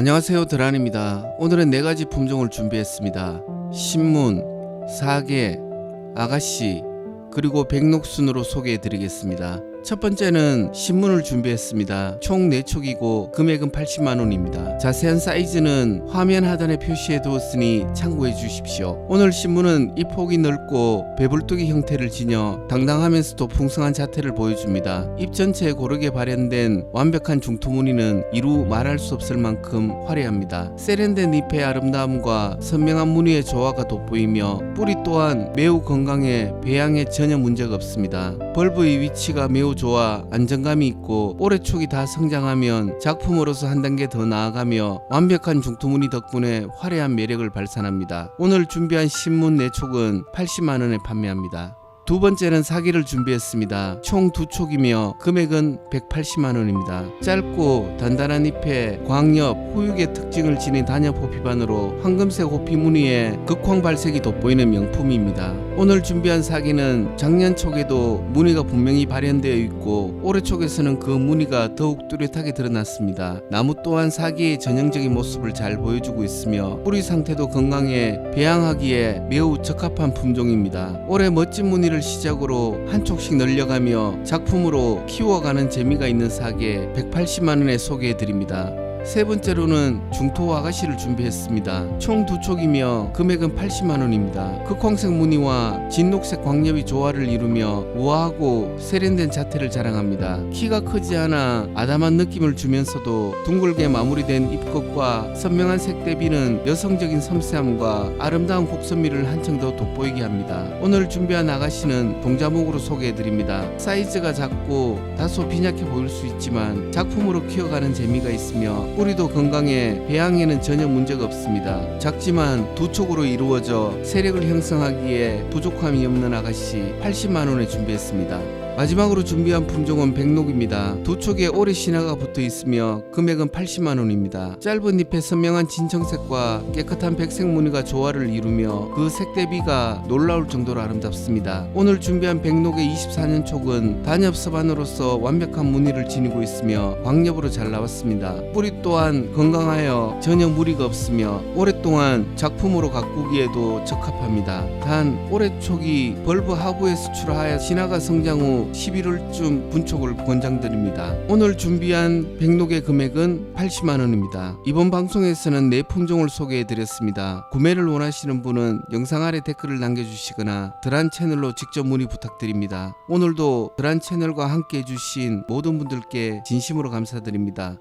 안녕하세요 드란입니다. 오늘은 네 가지 품종을 준비했습니다. 신문, 사계, 아가씨, 그리고 백록순으로 소개해 드리겠습니다. 첫 번째는 신문을 준비했습니다. 총 4촉이고 금액은 80만 원입니다. 자세한 사이즈는 화면 하단에 표시해 두었으니 참고해 주십시오. 오늘 신문은 이 폭이 넓고 배불뚝이 형태를 지녀 당당하면서도 풍성한 자태를 보여줍니다. 잎 전체에 고르게 발현된 완벽한 중투 무늬는 이루 말할 수 없을 만큼 화려합니다. 세련된 잎의 아름다움과 선명한 무늬의 조화가 돋보이며 뿌리 또한 매우 건강해 배양에 전혀 문제가 없습니다. 벌브의 위치가 매우 좋아 안정감이 있고 올해 촉이 다 성장하면 작품으로서 한 단계 더 나아가며 완벽한 중투무늬 덕분에 화려한 매력을 발산합니다. 오늘 준비한 신문 네 촉은 80만 원에 판매합니다. 두 번째는 사기를 준비했습니다. 총 두 촉이며 금액은 180만 원입니다. 짧고 단단한 잎에 광엽, 후육의 특징을 지닌 단엽 호피반으로 황금색 호피 무늬에 극황 발색이 돋보이는 명품입니다. 오늘 준비한 사기는 작년 촉에도 무늬가 분명히 발현되어 있고 올해 촉에서는 그 무늬가 더욱 뚜렷하게 드러났습니다. 나무 또한 사기의 전형적인 모습을 잘 보여주고 있으며 뿌리 상태도 건강해 배양하기에 매우 적합한 품종입니다. 올해 멋진 무늬를 시작으로 한 촉씩 늘려가며 작품으로 키워가는 재미가 있는 사계 180만 원에 소개해 드립니다. 세 번째로는 중토 아가씨를 준비했습니다. 총 두 촉이며 금액은 80만 원입니다. 극황색 무늬와 진녹색 광엽이 조화를 이루며 우아하고 세련된 자태를 자랑합니다. 키가 크지 않아 아담한 느낌을 주면서도 둥글게 마무리된 잎겉과 선명한 색 대비는 여성적인 섬세함과 아름다운 곡선미를 한층 더 돋보이게 합니다. 오늘 준비한 아가씨는 동자목으로 소개해드립니다. 사이즈가 작고 다소 빈약해 보일 수 있지만 작품으로 키워가는 재미가 있으며 뿌리도 건강해 배양에는 전혀 문제가 없습니다. 작지만 두 촉으로 이루어져 세력을 형성하기에 부족함이 없는 아가씨 80만 원에 준비했습니다. 마지막으로 준비한 품종은 백록입니다. 두 촉에 오래 신화가 붙어 있으며 금액은 80만 원입니다. 짧은 잎에 선명한 진청색과 깨끗한 백색 무늬가 조화를 이루며 그 색 대비가 놀라울 정도로 아름답습니다. 오늘 준비한 백록의 24년 촉은 단엽 서반으로서 완벽한 무늬를 지니고 있으며 광엽으로 잘 나왔습니다. 뿌리 또한 건강하여 전혀 무리가 없으며 오랫동안 작품으로 가꾸기에도 적합합니다. 단 올해 촉이 벌브 하부에 수출하여 신화가 성장 후 11월쯤 분촉을 권장드립니다. 오늘 준비한 백록의 금액은 80만 원입니다. 이번 방송에서는 네 품종을 소개해 드렸습니다. 구매를 원하시는 분은 영상 아래 댓글을 남겨 주시거나 드란 채널로 직접 문의 부탁드립니다. 오늘도 드란 채널과 함께 해 주신 모든 분들께 진심으로 감사드립니다.